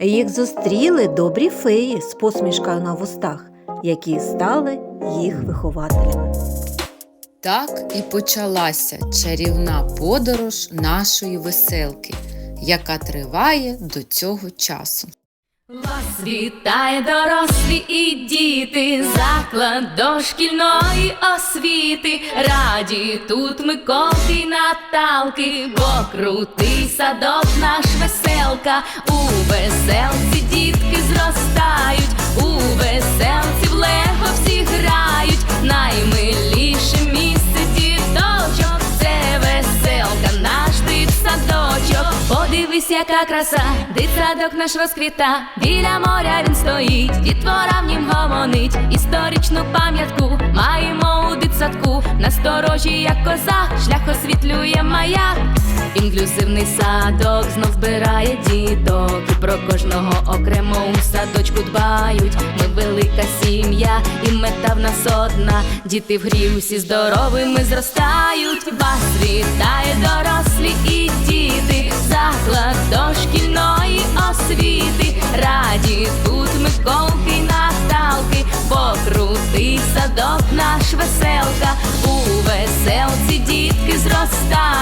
Їх зустріли добрі феї з посмішкою на вустах, які стали їх вихователями. Так і почалася чарівна подорож нашої веселки, яка триває до цього часу. Вас вітає дорослі і діти, заклад дошкільної освіти. Раді тут Миколки й Наталки, бо крутий садок наш веселка. У веселці Подивись, яка краса, дитсадок наш розквіта. Біля моря він стоїть, дітвора в нім гомонить. Історичну пам'ятку маємо у дитсадку. Насторожі, як коза, шлях освітлює маяк. Інклюзивний садок знов збирає діток. І про кожного окремо у садочку дбають. Ми велика сім'я, і мета в нас одна. Діти в грі усі здоровими зростають. Вас вітає дорослі і садок наш веселка. У веселці дітки зростають,